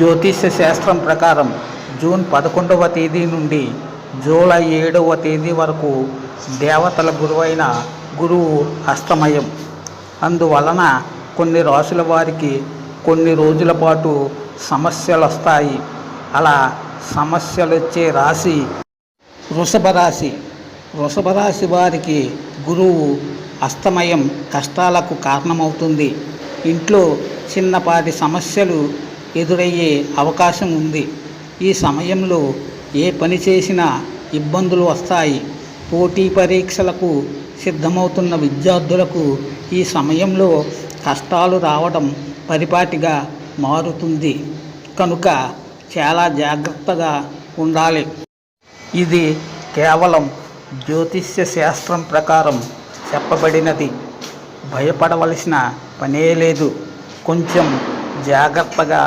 జ్యోతిష్య శాస్త్రం ప్రకారం జూన్ పదకొండవ తేదీ నుండి జూలై ఏడవ తేదీ వరకు దేవతల గురువైన గురువు అస్తమయం. అందువలన కొన్ని రాసుల వారికి కొన్ని రోజుల పాటు సమస్యలు వస్తాయి అలా సమస్యలు వచ్చే రాశి వృషభ రాశి. వృషభ రాశి వారికి గురువు అస్తమయం కష్టాలకు కారణమవుతుంది. ఇంట్లో చిన్నపాటి సమస్యలు ఎదురయ్యే అవకాశం ఉంది. ఈ సమయంలో ఏ పని చేసినా ఇబ్బందులు వస్తాయి. పోటీ పరీక్షలకు సిద్ధమవుతున్న విద్యార్థులకు ఈ సమయంలో కష్టాలు రావడం పరిపాటిగా మారుతుంది. కనుక చాలా జాగ్రత్తగా ఉండాలి. ఇది కేవలం జ్యోతిష్య శాస్త్రం ప్రకారం చెప్పబడినది. భయపడవలసిన పనే లేదు. కొంచెం జాగ్రత్తగా